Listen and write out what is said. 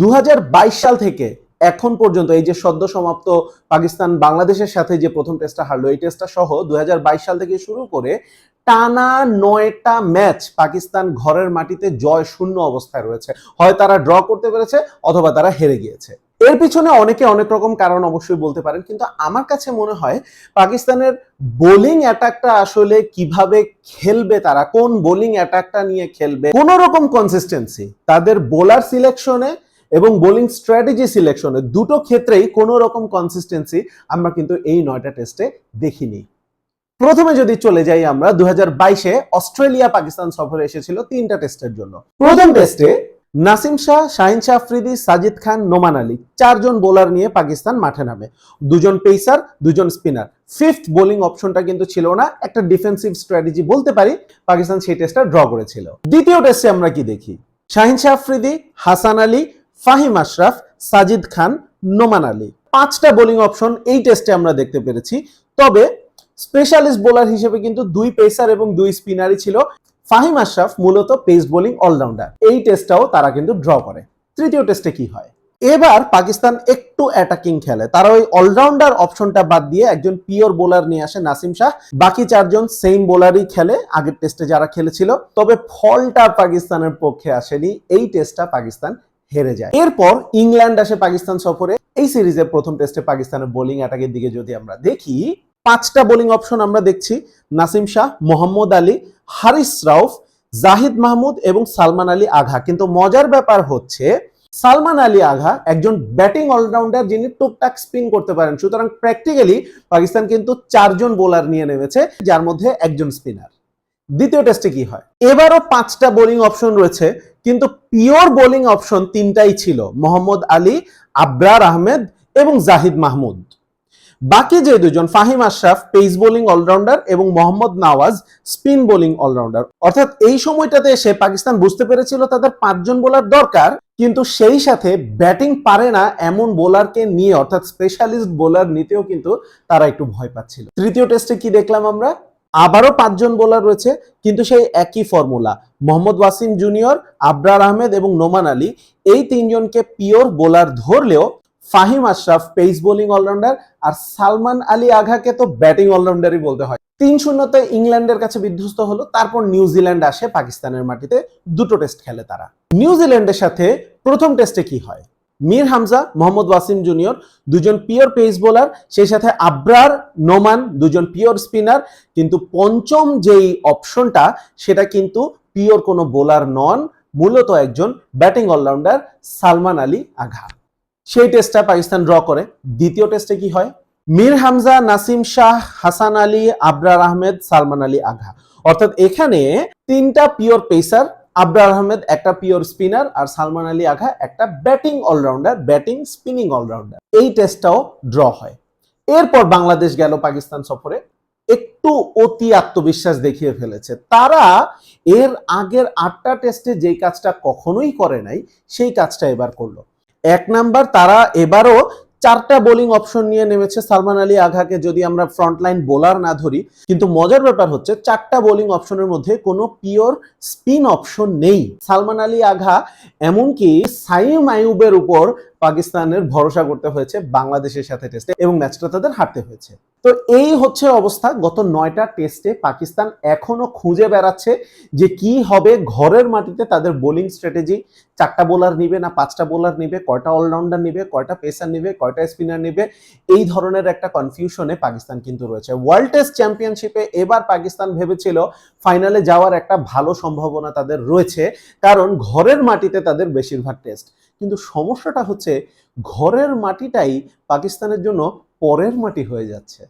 দু হাজার বাইশ সাল থেকে এখন পর্যন্ত এই যে সদ্য সমাপ্ত পাকিস্তান বাংলাদেশের সাথে যে প্রথম টেস্টটা হারলো, এই টেস্টটা সহ দুহাজার বাইশ সাল থেকে শুরু করে টানা নয়টা ম্যাচ পাকিস্তান ঘরের মাটিতে জয় শূন্য অবস্থায় রয়েছে। হয় তারা ড্র করতে পেরেছে অথবা তারা হেরে গিয়েছে। এর পিছনে অনেকে অনেক রকম কারণ অবশ্যই বলতে পারেন, কিন্তু আমার কাছে মনে হয় পাকিস্তানের বোলিং অ্যাটাকটা আসলে কীভাবে খেলবে তারা, কোন বোলিং অ্যাটাকটা নিয়ে খেলবে কোন রকম কনসিস্টেন্সি তাদের বোলার সিলেকশনে এবং বোলিং স্ট্র্যাটেজি সিলেকশনে দুটো ক্ষেত্রেই কোনো রকম কনসিস্টেন্সি আমরা কিন্তু এই নয়টা টেস্টে দেখিনি। প্রথমে যদি চলে যাই আমরা দু হাজার বাইশে অস্ট্রেলিয়া পাকিস্তান সফরে এসেছিল তিনটা টেস্টের জন্য। প্রথম টেস্টে নাসিম শাহ, শাহিন শাহ আফ্রিদি, সাজিদ খান, নোমান আলী চারজন বোলার নিয়ে পাকিস্তান মাঠে নামে। দুজন পেসার দুজন স্পিনার ফিফথ বোলিং অপশনটা কিন্তু ছিল না, একটা ডিফেন্সিভ স্ট্র্যাটেজি বলতে পারি, পাকিস্তান সেই টেস্টটা ড্র করেছিল। দ্বিতীয় টেস্টে আমরা কি দেখি? শাহিন শাহ আফ্রিদি, হাসান আলী ফাহিম আশরাফ, সাজিদ খান, নোমান আলী। পাঁচটা বোলিং অপশন এই টেস্টে আমরা দেখতে পেরেছি। তবে স্পেশালিস্ট বোলার হিসেবে কিন্তু দুই পেসার এবং দুই স্পিনারই ছিল ফাহিম আশরাফ, মূলত পেস বোলিং অলরাউন্ডার এই টেস্টটাও তারা কিন্তু ড্র করে। তৃতীয় টেস্টে কি হয়? এবার পাকিস্তান একটু অ্যাটাকিং খেলে। তারা ওই অলরাউন্ডার অপশনটা বাদ দিয়ে একজন পিওর বোলার নিয়ে আসে, নাসিম শাহ। বাকি চারজন সেম বোলারই খেলে, আগের টেস্টে যারা খেলেছিল। তবে ফলটা পাকিস্তানের পক্ষে আসেনি। এই টেস্টটা পাকিস্তান হেরে যায়। এরপর ইংল্যান্ড আসে পাকিস্তান সফরে। এই সিরিজের প্রথম টেস্টে পাকিস্তানের বোলিং অ্যাটাকের দিকে যদি আমরা দেখি, পাঁচটা বোলিং অপশন আমরা দেখছি। নাসিম শাহ, মোহাম্মদ আলী, হারিস রাউফ, জাহিদ মাহমুদ এবং সালমান আলী আঘা। কিন্তু মজার ব্যাপার হচ্ছে, সালমান আলী আঘা একজন ব্যাটিং অলরাউন্ডার যিনি টুকটাক স্পিন করতে পারেন। সুতরাং প্র্যাকটিক্যালি পাকিস্তান কিন্তু চারজন বোলার নিয়ে নেমেছে, যার মধ্যে একজন স্পিনার। দ্বিতীয় টেস্টে কি হয়? এবারও পাঁচটা বোলিং অপশন রয়েছে। কিন্তু পিওর বোলিং অপশন তিনটাই ছিল, মোহাম্মদ আলী, আবরার আহমেদ এবং জাহিদ মাহমুদ। বাকি যে দুজন, Fahim Ashraf pace bowling allrounder এবং Mohammad Nawaz spin bowling allrounder অর্থাৎ এই সময়টাতে এসে পাকিস্তান বুঝতে পেরেছিল তাদের পাঁচজন বোলার দরকার, কিন্তু সেই সাথে ব্যাটিং পারে না এমন বোলারকে নিয়ে, অর্থাৎ স্পেশালিস্ট বোলার নিতেও কিন্তু তারা একটু ভয় পাচ্ছিল। তৃতীয় টেস্টে কি দেখলাম আমরা? আবারও পাঁচজন বোলার রয়েছে, কিন্তু সেই একই ফর্মুলা মোহাম্মদ ওয়াসিম জুনিয়র আবরার আহমেদ এবং নোমান আলী। এই তিনজনকে পিওর বোলার ধরলেও Fahim Ashraf pace bowling allrounder আর সালমান আলী আঘাকে তো ব্যাটিং অলরাউন্ডারই বলতে হয়। তিন শূন্যতে ইংল্যান্ডের কাছে বিধ্বস্ত হলো, তারপর নিউজিল্যান্ড আসে পাকিস্তানের মাটিতে। দুটো টেস্ট খেলে তারা। নিউজিল্যান্ডের সাথে প্রথম টেস্টে কি হয়? মীর হামজা, মোহাম্মদ ওয়াসিম জুনিয়র দুজন পিওর পেস বোলার সেই সাথে আবরার নোমান, দুজন পিওর স্পিনার কিন্তু পঞ্চম যেই অপশনটা সেটা কিন্তু পিওর কোনো বোলার নন, মূলত একজন ব্যাটিং অলরাউন্ডার সালমান আলী আঘা। সেই টেস্টটা পাকিস্তান ড্র করে। দ্বিতীয় টেস্টে কি হয়? মীর হামজা, নাসিম শাহ, হাসান আলী, আবরার আহমেদ, সালমান আলী আঘা। অর্থাৎ এখানে তিনটা পিওর পেসার আবরার আহমেদ একটা পিওর স্পিনার আর সালমান আলী আঘা একটা batting allrounder batting spinning allrounder এই টেস্টটাও ড্র হয়। এরপর বাংলাদেশ গেল পাকিস্তান সফরে। একটু অতি আত্মবিশ্বাস দেখিয়ে ফেলেছে। তারা এর আগের আটটা টেস্টে যেই কাজটা কখনোই করে নাই, সেই কাজটা এবার করল। এক নাম্বার তারা এবারও চারটা বোলিং অপশন নিয়ে নেমেছে সালমান আলী আঘাকে, যদি আমরা ফ্রন্টলাইন বোলার না ধরি। কিন্তু মজার ব্যাপার হচ্ছে, চারটা বোলিং অপশনের মধ্যে কোনো পিওর স্পিন অপশন নেই। সালমান আলী আঘা এমনকি সাইম আইয়ুবের উপর পাকিস্তানের ভরসা করতে হয়েছে বাংলাদেশের সাথে টেস্টে এবং ম্যাচটা তাদের হারতে হয়েছে। তো এই হচ্ছে অবস্থা। গত নয়টা টেস্টে পাকিস্তান এখনও খুঁজে বেড়াচ্ছে যে কি হবে ঘরের মাটিতে তাদের বোলিং স্ট্র্যাটেজি চারটা বোলার নিবে না, পাঁচটা বোলার নিবে, কয়টা অলরাউন্ডার নিবে, কয়টা পেসার নিবে, কয়টা স্পিনার নেবে। এই ধরনের একটা কনফিউশনে পাকিস্তান কিন্তু রয়েছে। ওয়ার্ল্ড টেস্ট চ্যাম্পিয়নশিপে এবার পাকিস্তান ভেবেছিল ফাইনালে যাওয়ার একটা ভালো সম্ভাবনা তাদের রয়েছে, কারণ ঘরের মাটিতে তাদের বেশিরভাগ টেস্ট কিন্তু সমস্যাটা হচ্ছে, ঘরের মাটিটাই পাকিস্তানের জন্য পরের মাটি হয়ে যাচ্ছে।